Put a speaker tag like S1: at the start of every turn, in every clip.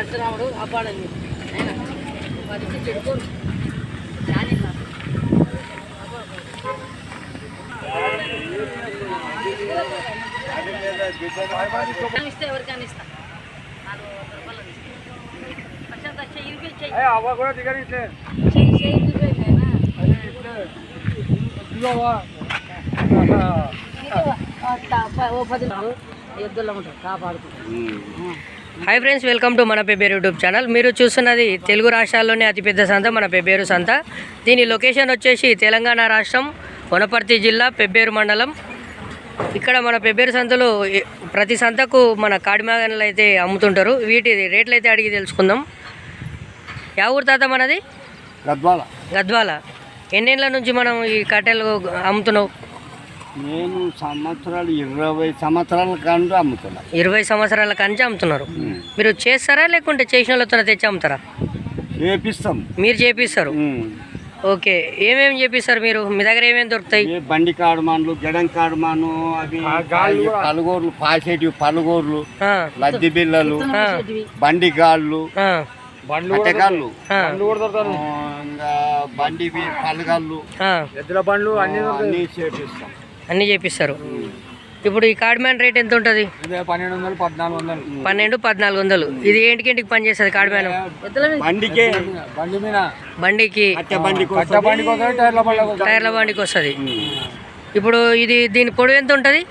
S1: పరశురాముడు అబ్బాడని ఆయన పదికి చెడుకోరు కానీ ఇస్తే ఎవరికైనా ఇస్తా నాలుగు రూపాయలు. ప్రశాంత్ చెయ్యి చెయ్యి.
S2: అవ్వ కూడా దిగని
S1: చెయ్యి, చెయ్యి ప- ఓ పది. ఎద్దుల్లో ఉంటారు కాపాడుకుంటారు.
S3: హాయ్ ఫ్రెండ్స్ వెల్కమ్ టు మన పెబ్బేరు యూట్యూబ్ ఛానల్ మీరు చూస్తున్నది తెలుగు రాష్ట్రాల్లోనే అతిపెద్ద సంత మన పెబ్బేరు సంత. దీని లొకేషన్ వచ్చేసి తెలంగాణ రాష్ట్రం వనపర్తి జిల్లా పెబ్బేరు మండలం. ఇక్కడ మన పెబ్బేరు సంతలో ప్రతి సంతకు మన కాడిమాగన్లు అయితే అమ్ముతుంటారు. వీటి రేట్లు అయితే అడిగి తెలుసుకుందాం. యా ఊరు తాత మనది?
S2: గద్వాల.
S3: గద్వాల. ఎన్నేళ్ళ నుంచి మనం ఈ కట్టెలు అమ్ముతున్నావు?
S2: నేను సంవత్సరాలు ఇరవై సంవత్సరాల కంటూ అమ్ముతున్నా.
S3: ఇరవై సంవత్సరాల కంచి అమ్ముతున్నారు. మీరు చేస్తారా లేకుంటే చేసిన వాళ్ళతో తెచ్చి అమ్ముతారా?
S2: చేపిస్తాం.
S3: మీరు చేపిస్తారు? ఓకే. ఏమేమి చేపిస్తారు మీరు? మీ దగ్గర ఏమేమి దొరుకుతాయి?
S2: ఏ బండి కాడమాన్లు గెడం కాడమాను అవి పలుగోర్లు పాసేటివి పలుగోర్లు లద్ది బిల్లలు
S3: ఆ,
S2: బండి గాళ్ళు బండి పలుగాళ్ళు ఎద్దుల బండ్లు అన్ని చేపిస్తాం.
S3: అన్నీ చేపిస్తారు. ఇప్పుడు ఈ కార్డ్మ్యాన్ రేట్ ఎంత ఉంటుంది?
S2: ఇదే పన్నెండు వందలు పద్నాలుగు వందలు.
S3: పన్నెండు పద్నాలుగు వందలు. ఇది ఏంటికి పని చేస్తుంది కార్డ్మ్యాన్
S2: బండికే. టైర్ల బండి
S3: టైర్ల బండికి వస్తుంది. ఇప్పుడు ఇది దీని పొడవు ఎంత ఉంటుంది?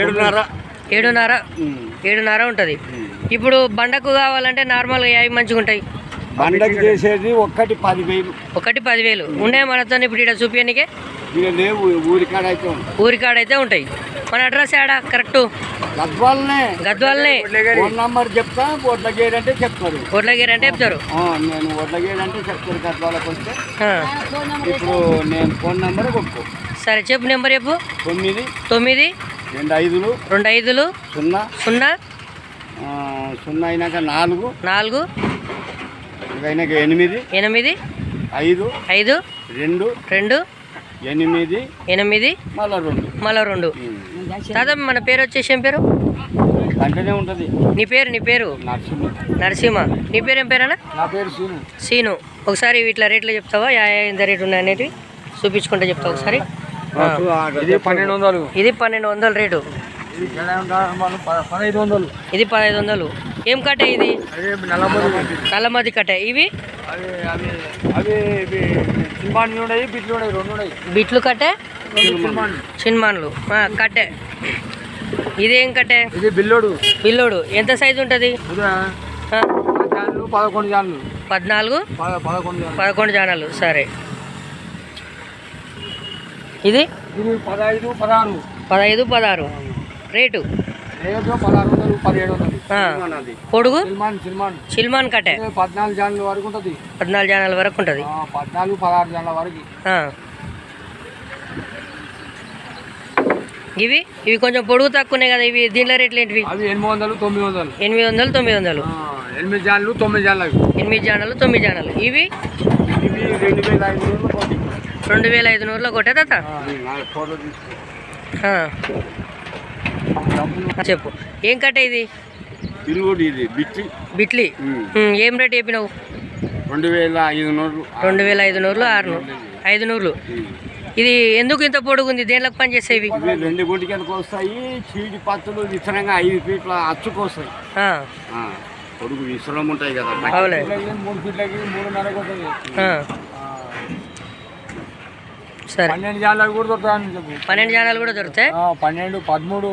S2: ఏడున్నర.
S3: ఏడున్నర. ఉంటుంది. ఇప్పుడు బండకు కావాలంటే నార్మల్గా యాభై మంచిగా ఉంటాయి.
S2: బండకి చేసేది ఒక్కటి పదివేలు.
S3: ఒకటి పదివేలు. ఉన్నాయి మనతో ఇప్పుడు ఇక్కడ చూపించనికే
S2: ఊరికాడ అయితే ఉంటాయి.
S3: ఊరికాడైతే ఉంటాయి. మన అడ్రస్ ఆడా కరెక్ట్
S2: గద్వాలనే.
S3: గద్వాలనే.
S2: ఫోన్ నంబర్ చెప్తా వడ్లగేరు అంటే చెప్తారు.
S3: ఒడ్లగిరి అంటే చెప్తారు
S2: నేను వడ్లగేరు అంటే చెప్తారు గద్వాలకు వస్తే ఇప్పుడు నేను ఫోన్ నెంబర్ కొట్టుకో
S3: సరే చెప్పు నెంబర్ చెప్పు.
S2: తొమ్మిది.
S3: తొమ్మిది.
S2: రెండు ఐదులు.
S3: రెండు ఐదులు.
S2: సున్నా.
S3: సున్నా.
S2: సున్నా అయినాక నాలుగు.
S3: నాలుగు.
S2: అయినాక ఎనిమిది.
S3: ఎనిమిది.
S2: ఐదు.
S3: ఐదు.
S2: రెండు.
S3: రెండు.
S2: ఎనిమిది.
S3: ఎనిమిది.
S2: మళ్ళా రెండు.
S3: మళ్ళా రెండు. దాదా మన పేరు వచ్చేసి ఏం పేరు?
S2: ఉంటుంది.
S3: నీ పేరు నీ పేరు?
S2: నర్సింహ.
S3: నీ పేరు ఏం పేరన్నా
S2: నా పేరు సీను.
S3: సీను. ఒకసారి ఇట్లా రేట్లు చెప్తావా? యా యా ఎంత రేటు ఉన్నాయి అనేటివి? చూపించుకుంటే చెప్తావు ఒకసారి.
S2: ఇది పన్నెండు వందలు.
S3: ఇది పన్నెండు వందల రేటు.
S2: ఇది పదహైదు వందలు.
S3: ఇది పదహైదు వందలు. ఏం కట్టే ఇది?
S2: నల్లమది.
S3: నల్లమది కట్టే. ఇవి?
S2: అవి అవి బిట్లు
S3: కట్టే? చిన్మాన్లు కట్టే. ఇదేం కట్టే?
S2: ఇది బిల్లోడు.
S3: పిల్లోడు ఎంత సైజు ఉంటుంది?
S2: పదకొండు జాన్లు.
S3: పద్నాలుగు?
S2: పద- పదకొండు జాన్లు.
S3: సరే. ఇది
S2: పదహైదు పదహారు.
S3: పదహైదు పదహారు. రేటు?
S2: రేటు పదహారు వందలు పదిహేడు వందలు.
S3: పొడుగు? చిల్మాన్ కట్టే
S2: పద్నాలుగు జాన్ల వరకు ఉంటుంది.
S3: పద్నాలుగు జానాల వరకు ఉంటుంది.
S2: పద్నాలుగు పదహారు జాన్ల వరకు.
S3: ఇవి? ఇవి కొంచెం పొడుగు తక్కువనే కదా ఇవి. దీంట్లో రేట్లు ఏంటివి?
S2: ఎనిమిది వందలు తొమ్మిది వందలు.
S3: ఎనిమిది వందలు తొమ్మిది వందలు.
S2: ఎనిమిది జాన్లు తొమ్మిది జాన్లు
S3: ఎనిమిది జానాలు తొమ్మిది జానాలు. ఇవి?
S2: రెండు వేల ఐదు.
S3: రెండు వేల ఐదు నూరులో కొట్టే తాత చెప్పు. ఏం కట్టే ఇది?
S2: పిల్లోడు ఇది
S3: బిట్లీ. ఉమ్, ఏం రేట్ చెప్పినావు?
S2: రెండు వేల ఐదు నూరు
S3: రెండు వేల ఐదు నూరులు ఆరు నూరు ఐదు నూరులు. ఇది ఎందుకు ఇంత పొడుగు ఉంది దేంట్లోకి పని చేసేవి
S2: రెండు గుంటికి ఎందుకు వస్తాయి? చీడి పత్తులు విసరంగా ఐదు ఫీట్ల అచ్చుకు వస్తాయి. పొడుగు విసరం ఉంటాయి కదా. మూడు ఫీట్లకి మూడున్నరకు
S3: సరే.
S2: పన్నెండు జాన్లకు కూడా దొరుకుతాయని చెప్పు.
S3: పన్నెండు జానాలు కూడా దొరుకుతాయి?
S2: పన్నెండు పదమూడు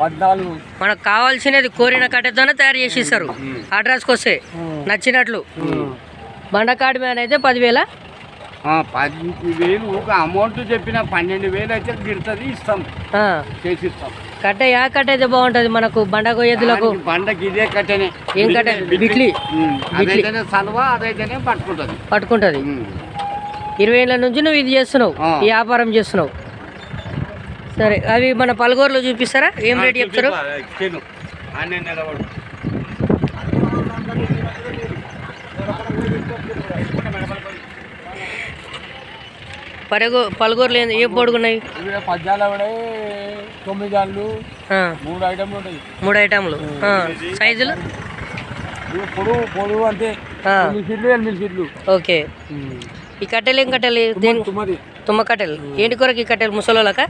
S2: పద్నాలుగు.
S3: మనకు కావాల్సినది కోరిన కట్టెతోనే తయారు చేసి ఇస్తారు అడ్రస్కి వస్తే నచ్చినట్లు. బండకాడి మీద అయితే పదివేల.
S2: ఆ, పది వేలు ఒక అమౌంట్ చెప్పిన పన్నెండు వేలు అయితే గిడుతుంది ఇస్తాం. చేసి ఇస్తాం.
S3: కట్టె యా కట్టె అయితే బాగుంటుంది మనకు బండకు ఎద్దులకు
S2: దానికి బండకి ఇదే కట్టెనే.
S3: ఏం కట్టె? బిట్లి.
S2: సలవ అదైతేనే పట్టుకుంటుంది.
S3: పట్టుకుంటుంది. ఇరవై ఏళ్ళ నుంచి నువ్వు ఇది చేస్తున్నావు. ఈ వ్యాపారం చేస్తున్నావు. సరే అవి మన పలగూరులో చూపిస్తారా? ఏం రేట్ చెప్తారు. పరగు పలగూరులో ఏం- ఏం పొడుగున్నాయి
S2: తొమ్మిది జాన్లు మూడు ఐటమ్లు ఉంటాయి.
S3: మూడు ఐటమ్లు సైజులు?
S2: పొడుగు పొడుగు అంతే. ఎనిమిది ఎనిమిది
S3: ఓకే. ఈ కట్టెలు ఏం కట్టెలు? తుమ్మ కట్టెలు. ఏంటి కొరకు ఈ కట్టెలు ముసలోళ్ళక?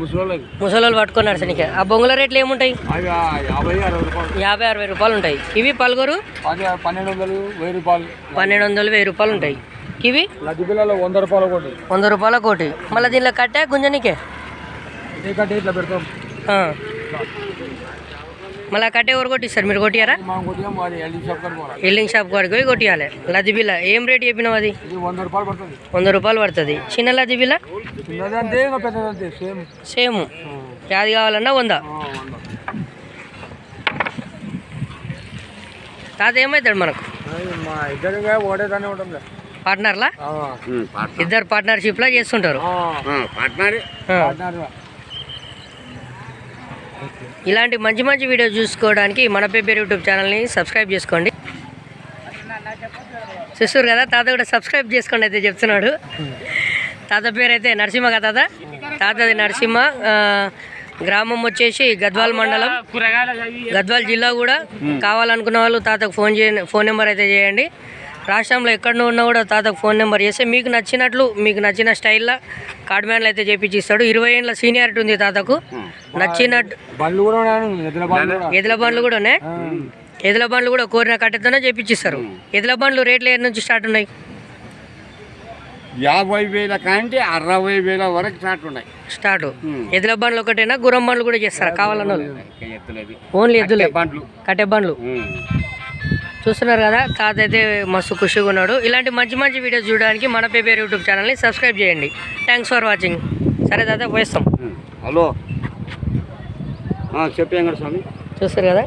S2: ముసలోళ్ళకి
S3: ముసలోళ్ళు పట్టుకొని నడిచనిక. ఆ బొంగుల రేట్లు ఏముంటాయి?
S2: యాభై అరవై రూపాయలు.
S3: ఉంటాయి. ఇవి పలుగురు?
S2: పన్నెండు వందలు వెయ్యి రూపాయలు.
S3: పన్నెండు వందలు వెయ్యి రూపాయలు ఉంటాయి. ఇవి?
S2: వంద రూపాయలు ఒకటి.
S3: వంద రూపాయల కోటి. మళ్ళీ దీనిలో కట్టే గుంజనికే?
S2: కట్టి ఇట్లా పెడతాం.
S3: మళ్ళీ కట్టే ఎవరు కొట్టిస్తారు? మీరు కొట్టియారా?
S2: మనం కొద్దిగా మాది ఎల్డీ షాప్ కట్టి పోవాలి
S3: ఎల్లింగ్ షాప్ కాడికి పోయి కొట్టియాలి. లద్ది బిల్ల ఏం రేట్ చెప్పినావు అది?
S2: ఇది వంద రూపాయలు పడుతుంది.
S3: వంద రూపాయలు పడుతుంది. చిన్న
S2: అంతే సేమ్
S3: సేమ్ యాది కావాలన్నా వంద. తాత ఏమవుతాడు మనకు? పార్ట్నర్లా ఇద్దరు పార్ట్నర్షిప్లా చేస్తుంటారు. ఆ. ఇలాంటి మంచి మంచి వీడియో చూసుకోవడానికి మన పేపర్ యూట్యూబ్ ఛానల్ని సబ్స్క్రైబ్ చేసుకోండి. చూస్తారు కదా తాత కూడా సబ్స్క్రైబ్ చేసుకోండి అయితే చెప్తున్నాడు. తాత పేరు అయితే నరసింహ కదా తాత? తాతది నరసింహ. గ్రామం వచ్చేసి గద్వాల్ మండలం. గద్వాల్ జిల్లా కూడా కావాలనుకున్న వాళ్ళు తాతకు ఫోన్ చేయండి ఫోన్ నెంబర్ అయితే చేయండి. రాష్ట్రంలో ఎక్కడ ఉన్నా కూడా తాతకు ఫోన్ నెంబర్ చేస్తే మీకు నచ్చినట్లు మీకు నచ్చిన స్టైల్లో కార్డ్ మ్యాన్లు అయితే చేపించి ఇస్తాడు ఇరవై ఏళ్ళ సీనియారిటీ ఉంది తాతకు. నచ్చినట్టు
S2: బండ్లు కూడా ఉన్నాయి ఎద్దుల బండ్లు కూడా.
S3: ఎద్దుల బండ్లు కూడా ఉన్నాయి. ఎద్దుల బండ్లు కూడా కోరిన కట్టెతోనే చేపించిస్తారు. ఎద్దుల బండ్లు రేట్లు ఏ నుంచి స్టార్ట్ ఉన్నాయి.
S2: యాభై వేల కంటే అరవై వేల వరకు స్టార్ట్ ఉన్నాయి.
S3: స్టార్ట్. ఎద్దుల బండ్లు ఒకటేనా? గుర్రం బండ్లు కూడా చేస్తారు? కావాలన్న ఓన్లీ ఎద్దులే.
S2: బండ్లు.
S3: కట్టె బండ్లు. చూస్తున్నారు కదా తాత అయితే మస్తు ఖుషిగా ఉన్నాడు. ఇలాంటి మంచి మంచి వీడియోస్ చూడడానికి మన పేపర్ యూట్యూబ్ ఛానల్ని సబ్స్క్రైబ్ చేయండి. థ్యాంక్స్ ఫర్ వాచింగ్ సరే తాత పోయిస్తాం.
S2: హలో. చెప్పు వెంకట స్వామి
S3: చూస్తారు కదా?